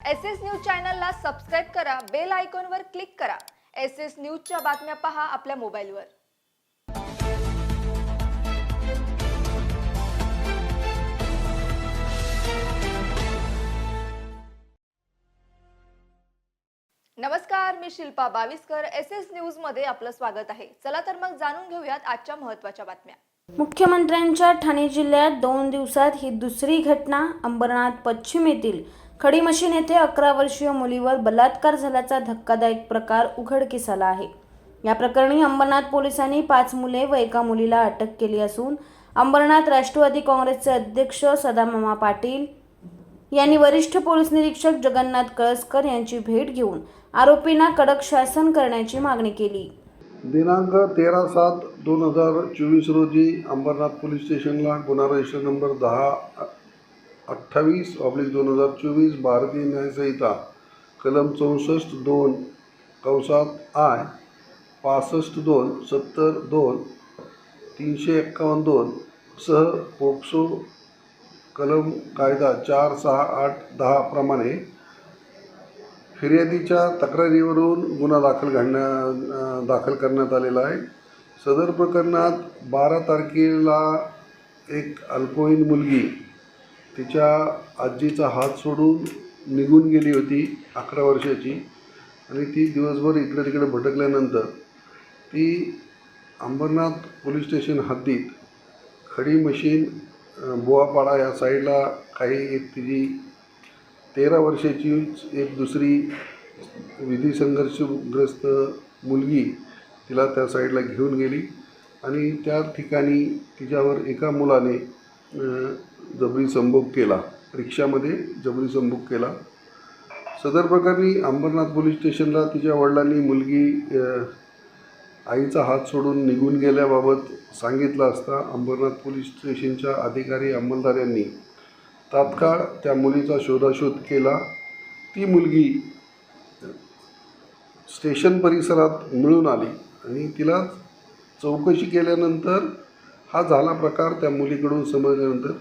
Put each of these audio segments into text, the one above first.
S S news चॅनलला subscribe करा bell आयकॉनवर क्लिक करा. एस एस न्यूजच्या बातम्या पहा आपल्या मोबाईलवर. नमस्कार मी शिल्पा बावीसकर. एस एस न्यूजमध्ये आपलं स्वागत आहे. चला तर मग जाणून घेऊयात आजच्या महत्त्वाच्या बातम्या. मुख्यमंत्र्यांच्या ठाणे जिल्ह्यात दोन दिवसात ही दुसरी घटना अंबरनाथ पश्चिम येथील खडी मशीन येथे अकरा वर्षीय मुलीवर बलात्कार झाल्याचा धक्कादायक प्रकार उघडकीस आला आहे. या प्रकरणी अंबरनाथ पोलिसांनी पाच मुले व एका मुलीला अटक केली असून अंबरनाथ राष्ट्रवादी काँग्रेसचे अध्यक्ष सदामामा पाटील यांनी वरिष्ठ पोलीस निरीक्षक जगन्नाथ कळसकर यांची भेट घेऊन आरोपींना कडक शासन करण्याची मागणी केली. दिनांक तेरा सात दोन हजार चोवीस रोजी अंबरनाथ पोलीस स्टेशनला गुन्हा रजिस्टर नंबर दहा अठ्ठावीस ऑब्लिक दोन हजार चोवीस भारतीय न्यायसंहिता कलम चौसष्ट दोन कंसात आय पासष्ट दोन सत्तर दोन तीनशे एक्कावन्न दोन सह पोक्सो कलम कायदा चार सहा आठ दहा प्रमाणे फिर्यादीच्या तक्रारीवरून गुन्हा दाखल घडण्या दाखल करण्यात आलेला आहे. सदर प्रकरणात बारा तारखेला एक अल्पवयीन मुलगी तिच्या आजीचा हात सोडून निघून गेली होती अकरा वर्षाची. आणि ती दिवसभर इकडे तिकडे भटकल्यानंतर ती अंबरनाथ पोलीस स्टेशन हद्दीत खडी मशीन अं, बोवापाडा या साईडला काही एक तिची तेरा वर्षाची एक दुसरी विधी संघर्षग्रस्त मुलगी तिला त्या साईडला घेऊन गेली. आणि त्या ठिकाणी तिच्यावर एका मुलाने जबरी संभोग केला रिक्षामध्ये जबरी संभोग केला. सदर प्रकरणी अंबरनाथ पोलीस स्टेशनला तिच्या वडिलांनी मुलगी आईचा हात सोडून निघून गेल्याबाबत सांगितलं असता अंबरनाथ पोलीस स्टेशनच्या अधिकारी अंमलदार यांनी. तात्काळ त्या मुलीचा शोधाशोध केला. ती मुलगी स्टेशन परिसरात मिळून आली आणि तिला चौकशी केल्यानंतर हा झाला प्रकार त्या मुलीकडून समजल्यानंतर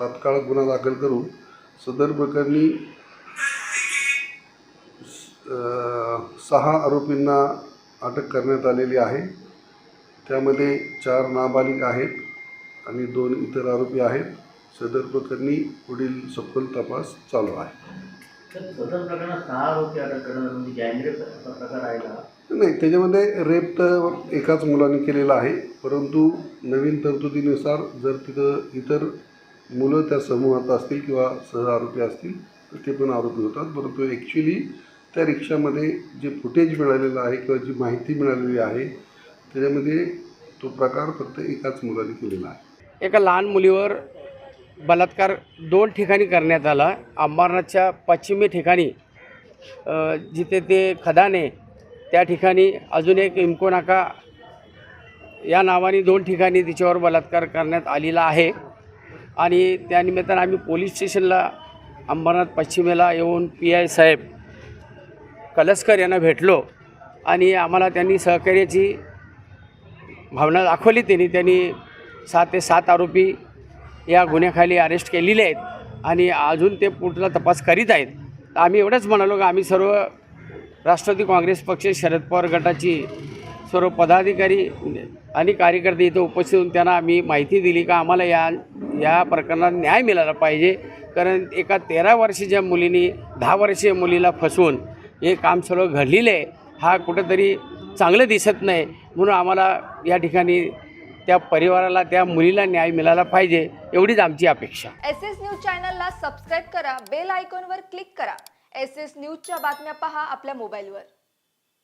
तात्काळ गुन्हा दाखल करून सदर प्रकरणी सहा आरोपींना अटक करण्यात आलेली आहे. त्यामध्ये चार नाबालिक आहेत आणि दोन इतर आरोपी आहेत. सदर प्रकरणी पुढील सखोल तपास चालू आहे. म्हणजे नाही त्याच्यामध्ये रेप तर एकाच मुलाने केलेला आहे. परंतु नवीन तरतुदीनुसार जर तिथं इतर मुलं त्या समूहात असतील किंवा सह आरोपी असतील तर ते पण आरोपी होतात. परंतु ॲक्च्युली त्या रिक्षामध्ये जे फुटेज मिळालेलं आहे किंवा जी माहिती मिळालेली आहे त्याच्यामध्ये तो प्रकार फक्त एकाच मुलाने केलेला आहे. एका लहान मुलीवर बलात्कार दोन ठिकाणी करण्यात आला. अंबरनाथच्या पश्चिमी ठिकाणी जिथे ते खदाने त्या ठिकाणी अजून एक इमको नाका या नावाने दोन ठिकाणी तिच्यावर बलात्कार करण्यात आलेला आहे. आणि त्यानिमित्तानं आम्ही पोलीस स्टेशनला अंबरनाथ पश्चिमेला येऊन पी आय साहेब कलसकर यांना भेटलो आणि आम्हाला त्यांनी सहकार्याची भावना दाखवली. त्यांनी त्यांनी सात ते सात आरोपी या गुन्ह्याखाली अरेस्ट केलेले आहेत आणि अजून ते पुढला तपास करीत आहेत. तर आम्ही एवढंच म्हणालो की आम्ही सर्व राष्ट्रवादी काँग्रेस पक्ष शरद पवार गटाची सर्व पदाधिकारी आणि कार्यकर्ते इथं उपस्थित होऊन त्यांना आम्ही माहिती दिली का आम्हाला या या प्रकरणात न्याय मिळाला पाहिजे. कारण एका तेरा वर्षीच्या मुलीने दहा वर्षीय मुलीला फसवून हे काम सर्व घडलेलं आहे. हा कुठंतरी चांगलं दिसत नाही. म्हणून आम्हाला या ठिकाणी त्या परिवाराला त्या मुलीला न्याय मिळाला पाहिजे एवढीच आमची अपेक्षा. एस एस न्यूज चॅनलला सबस्क्राईब करा बेल आयकॉनवर क्लिक करा. एस एस न्यूजच्या बातम्या पहा आपल्या मोबाईलवर.